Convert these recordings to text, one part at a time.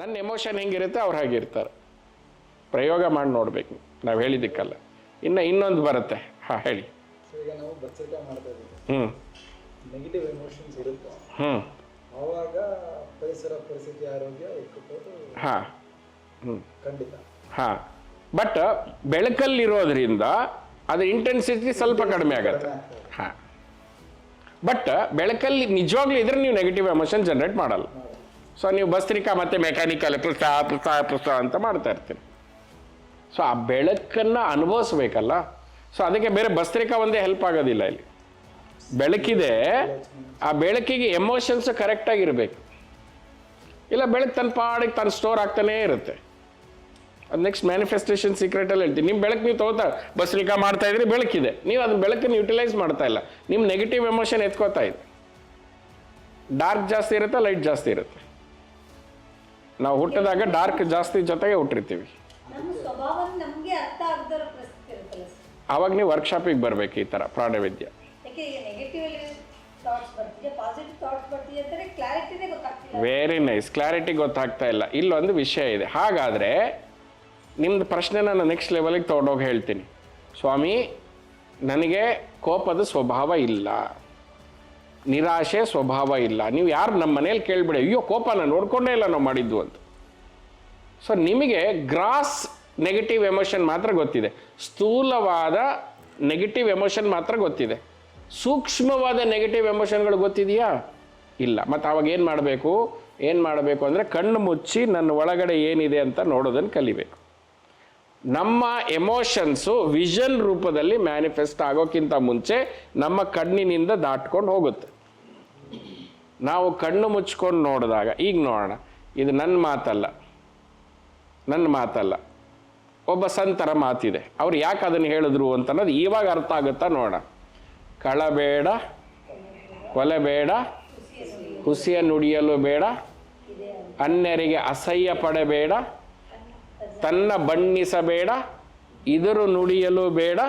ನನ್ನ ಎಮೋಷನ್ ಹೆಂಗಿರುತ್ತೆ ಅವ್ರು ಹಾಗಿರ್ತಾರೆ ಪ್ರಯೋಗ ಮಾಡಿ ನೋಡ್ಬೇಕು. ನಾವು ಹೇಳಿದ್ದಕ್ಕಲ್ಲ. ಇನ್ನು ಇನ್ನೊಂದು ಬರುತ್ತೆ. ಹಾಂ ಹೇಳಿ. ಹ್ಞೂ ಹ್ಞೂ ಹಾಂ. ಹ್ಞೂ ಹಾಂ. ಬಟ್ ಬೆಳಕಲ್ಲಿರೋದ್ರಿಂದ ಅದ್ರ ಇಂಟೆನ್ಸಿಟಿ ಸ್ವಲ್ಪ ಕಡಿಮೆ ಆಗುತ್ತೆ. ಹಾಂ. ಬಟ್ ಬೆಳಕಲ್ಲಿ ನಿಜವಾಗ್ಲೂ ಇದ್ರೆ ನೀವು ನೆಗೆಟಿವ್ ಎಮೋಷನ್ ಜನರೇಟ್ ಮಾಡಲ್ಲ. ಸೊ ನೀವು ಭಸ್ತ್ರಿಕಾ ಮತ್ತು ಮೆಕ್ಯಾನಿಕಲ್ ಪುಸ್ತಕ ಪುಸ್ತಕ ಪುಸ್ತಕ ಅಂತ ಮಾಡ್ತಾ ಇರ್ತೀನಿ ಸೊ ಆ ಬೆಳಕನ್ನು ಅನುಭವಿಸ್ಬೇಕಲ್ಲ? ಸೊ ಅದಕ್ಕೆ ಬೇರೆ ಭಸ್ತ್ರಿಕಾ ಒಂದೇ ಹೆಲ್ಪ್ ಆಗೋದಿಲ್ಲ ಇಲ್ಲಿ. ಬೆಳಕಿದೆ, ಆ ಬೆಳಕಿಗೆ ಎಮೋಷನ್ಸ್ ಕರೆಕ್ಟಾಗಿರಬೇಕು ಇಲ್ಲ, ಬೆಳಕು ತನ್ನ ಪಾಡಿಗೆ ತನ್ನ ಸ್ಟೋರ್ ಆಗ್ತಾನೇ ಇರುತ್ತೆ. ಅದು ನೆಕ್ಸ್ಟ್ ಮ್ಯಾನಿಫೆಸ್ಟೇಷನ್ ಸೀಕ್ರೆಟಲ್ಲಿ ಹೇಳ್ತೀನಿ. ನಿಮ್ಮ ಬೆಳಕು ನೀವು ತಗೋತಾ ಬಸ್ರಿಕಾ ಮಾಡ್ತಾ ಇದ್ರೆ, ಬೆಳಕಿದೆ. ನೀವು ಅದನ್ನ ಬೆಳಕನ್ನು ಯುಟಿಲೈಸ್ ಮಾಡ್ತಾ ಇಲ್ಲ. ನಿಮ್ಮ ನೆಗೆಟಿವ್ ಎಮೋಷನ್ ಎತ್ಕೋತಾ ಇದೆ. ಡಾರ್ಕ್ ಜಾಸ್ತಿ ಇರುತ್ತೆ ಲೈಟ್ ಜಾಸ್ತಿ ಇರುತ್ತೆ. ನಾವು ಹುಟ್ಟಿದಾಗ ಡಾರ್ಕ್ ಜಾಸ್ತಿ ಜೊತೆಗೆ ಹುಟ್ಟಿರ್ತೀವಿ. ಆವಾಗ ನೀವು ವರ್ಕ್ಶಾಪಿಗೆ ಬರಬೇಕು ಈ ಥರ ಪ್ರಾಣವಿದ್ಯ. ವೆರಿ ನೈಸ್ ಕ್ಲಾರಿಟಿ ಗೊತ್ತಾಗ್ತಾ ಇಲ್ಲ. ಇಲ್ಲೊಂದು ವಿಷಯ ಇದೆ. ಹಾಗಾದರೆ ನಿಮ್ಮದು ಪ್ರಶ್ನೆ ನಾನು ನೆಕ್ಸ್ಟ್ ಲೆವೆಲಿಗೆ ತೊಗೊಂಡೋಗಿ ಹೇಳ್ತೀನಿ. ಸ್ವಾಮಿ ನನಗೆ ಕೋಪದ ಸ್ವಭಾವ ಇಲ್ಲ. ನಿರಾಶೆ ಸ್ವಭಾವ ಇಲ್ಲ. ನೀವು ಯಾರು ನಮ್ಮ ಮನೇಲಿ ಕೇಳಿಬಿಡಿ, ಅಯ್ಯೋ, ಕೋಪನ ನೋಡ್ಕೊಂಡೇ ಇಲ್ಲ ನಾವು ಮಾಡಿದ್ದು ಅಂತ. ಸೊ ನಿಮಗೆ ಗ್ರಾಸ್ ನೆಗೆಟಿವ್ ಎಮೋಷನ್ ಮಾತ್ರ ಗೊತ್ತಿದೆ. ಸ್ಥೂಲವಾದ ನೆಗೆಟಿವ್ ಎಮೋಷನ್ ಮಾತ್ರ ಗೊತ್ತಿದೆ. ಸೂಕ್ಷ್ಮವಾದ ನೆಗೆಟಿವ್ ಎಮೋಷನ್ಗಳು ಗೊತ್ತಿದೆಯಾ? ಇಲ್ಲ. ಮತ್ತು ಅವಾಗ ಏನು ಮಾಡಬೇಕು? ಏನು ಮಾಡಬೇಕು ಅಂದರೆ ಕಣ್ಣು ಮುಚ್ಚಿ ನನ್ನ ಒಳಗಡೆ ಏನಿದೆ ಅಂತ ನೋಡೋದನ್ನು ಕಲಿಬೇಕು. ನಮ್ಮ ಎಮೋಷನ್ಸು ವಿಷನ್ ರೂಪದಲ್ಲಿ ಮ್ಯಾನಿಫೆಸ್ಟ್ ಆಗೋಕ್ಕಿಂತ ಮುಂಚೆ ನಮ್ಮ ಕಣ್ಣಿನಿಂದ ದಾಟ್ಕೊಂಡು ಹೋಗುತ್ತೆ. ನಾವು ಕಣ್ಣು ಮುಚ್ಕೊಂಡು ನೋಡಿದಾಗ, ಈಗ ನೋಡೋಣ, ಇದು ನನ್ನ ಮಾತಲ್ಲ ನನ್ನ ಮಾತಲ್ಲ, ಒಬ್ಬ ಸಂತರ ಮಾತಿದೆ. ಅವ್ರು ಯಾಕೆ ಅದನ್ನು ಹೇಳಿದ್ರು ಅಂತ ಅನ್ನೋದು ಇವಾಗ ಅರ್ಥ ಆಗುತ್ತಾ ನೋಡೋಣ. ಕಳಬೇಡ ಕೊಲೆಬೇಡ ಹುಸಿಯ ನುಡಿಯಲು ಬೇಡ, ಅನ್ಯರಿಗೆ ಅಸಹ್ಯ ಪಡಬೇಡ ತನ್ನ ಬಣ್ಣಿಸಬೇಡ, ಇದರು ನುಡಿಯಲು ಬೇಡ,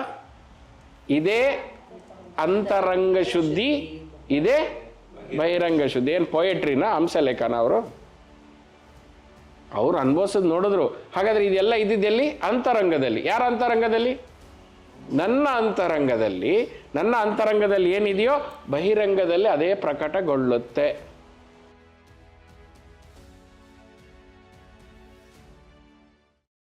ಇದೇ ಅಂತರಂಗ ಶುದ್ಧಿ, ಇದೇ ಬಹಿರಂಗ ಶುದ್ಧಿ. ಏನು ಪೊಯೆಟ್ರಿನ ಹಂಸಲೇಖನ ಅವರು? ಅವ್ರು ಅನುಭವಿಸೋದು ನೋಡಿದ್ರು. ಹಾಗಾದ್ರೆ ಇದೆಲ್ಲ ಇದ್ದಿದ್ದೆಲ್ಲಿ? ಅಂತರಂಗದಲ್ಲಿ. ಯಾರ ಅಂತರಂಗದಲ್ಲಿ? ನನ್ನ ಅಂತರಂಗದಲ್ಲಿ. ನನ್ನ ಅಂತರಂಗದಲ್ಲಿ ಏನಿದೆಯೋ, ಬಹಿರಂಗದಲ್ಲಿ ಅದೇ ಪ್ರಕಟಗೊಳ್ಳುತ್ತೆ.